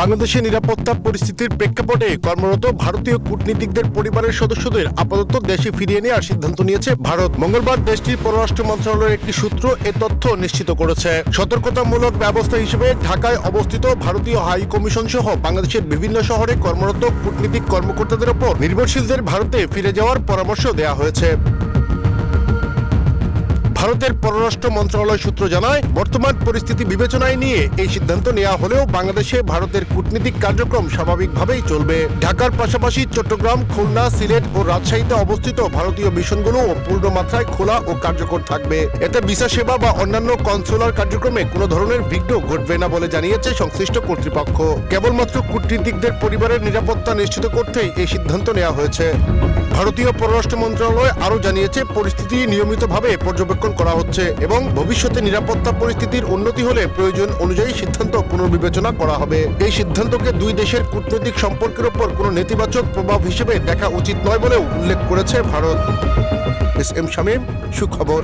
বাংলাদেশের নিরাপত্তা পরিস্থিতির প্রেক্ষাপটে কর্মরত ভারতীয় কূটনীতিকদের পরিবারের সদস্যদের আপাতত দেশে ফিরিয়ে নেওয়ার সিদ্ধান্ত নিয়েছে ভারত। মঙ্গলবার দেশটির পররাষ্ট্র মন্ত্রণালয়ের একটি সূত্র এ তথ্য নিশ্চিত করেছে। সতর্কতামূলক ব্যবস্থা হিসেবে ঢাকায় অবস্থিত ভারতীয় হাই কমিশন সহ বাংলাদেশের বিভিন্ন শহরে কর্মরত কূটনীতিক কর্মকর্তাদের ওপর নির্ভরশীলদের ভারতে ফিরে যাওয়ার পরামর্শ দেওয়া হয়েছে। ভারতের পররাষ্ট্র মন্ত্রণালয় সূত্র জানায়, বর্তমান পরিস্থিতি বিবেচনায় নিয়ে এই সিদ্ধান্ত নেওয়া হলেও বাংলাদেশে ভারতের কূটনীতিক কার্যক্রম স্বাভাবিকভাবেই চলবে। ঢাকার পাশাপাশি চট্টগ্রাম, খুলনা, সিলেট ও রাজশাহীতে অবস্থিত ভারতীয় মিশনগুলো পূর্ণ মাত্রায় খোলা ও কার্যকর থাকবে। এতে ভিসা সেবা বা অন্যান্য কনসুলার কার্যক্রমে কোনো ধরনের বিঘ্ন ঘটবে না বলে জানিয়েছে সংশ্লিষ্ট কর্তৃপক্ষ। কেবলমাত্র কূটনীতিকদের পরিবারের নিরাপত্তা নিশ্চিত করতেই এই সিদ্ধান্ত নেওয়া হয়েছে। ভারতীয় পররাষ্ট্র মন্ত্রণালয় আরও জানিয়েছে, পরিস্থিতি নিয়মিতভাবে পর্যবেক্ষণ করা হচ্ছে এবং ভবিষ্যতে নিরাপত্তা পরিস্থিতির উন্নতি হলে প্রয়োজন অনুযায়ী সিদ্ধান্ত পুনর্বিবেচনা করা হবে। এই সিদ্ধান্তকে দুই দেশের কূটনৈতিক সম্পর্কের উপর কোনো নেতিবাচক প্রভাব হিসেবে দেখা উচিত নয় বলেও উল্লেখ করেছে ভারত। এস এম শামীম, সুখবর।